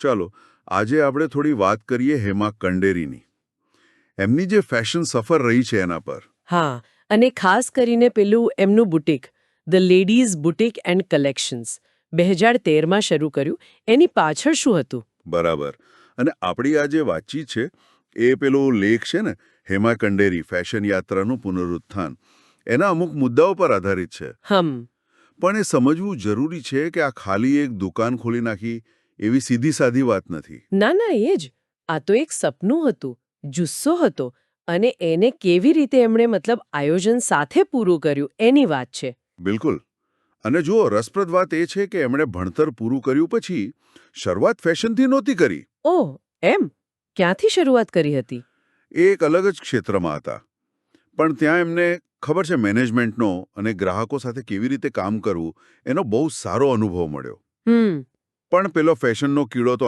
ચાલો આજે આપણે થોડી વાત કરીએ હેમા કંડેરીની. એમની જે ફેશન સફર રહી છે એના પર. હા અને ખાસ કરીને પેલું એમનું boutique the ladies boutique and collections બે હજાર તેરમાં શરૂ કર્યું. એની પાછળ શું હતું? બરાબર. અને આપણી આ જે વાતચીત છે એ પેલો લેખ છે ને હેમા કંડેરી ફેશન યાત્રાનું પુનરુત્થાન. એના અમુક મુદ્દાઓ પર આધારિત છે. હમ. પણ એ સમજવું જરૂરી છે કે આ ખાલી એક દુકાન ખોલી નાખી એવી સીધી સાધી વાત નથી. ના ના એ જ. આ તો એક સપનું હતું જુસ્સો હતો અને એને કેવી રીતે એમણે મતલબ આયોજન સાથે પૂરું કર્યું એની વાત છે. બિલકુલ. અને જુઓ રસપ્રદ વાત એ છે કે એમણે ભણતર પૂરું કર્યું પછી શરૂઆત ફેશનથી નહોતી કરી. ઓહ એમ? ક્યાંથી શરૂઆત કરી હતી? એ એક અલગ જ ક્ષેત્રમાં હતા. પણ ત્યાં એમને ખબર છે મેનેજમેન્ટનો અને ગ્રાહકો સાથે કેવી રીતે કામ કરવું એનો બહુ સારો અનુભવ મળ્યો. હમ. પણ પેલો ફેશનનો કીડો તો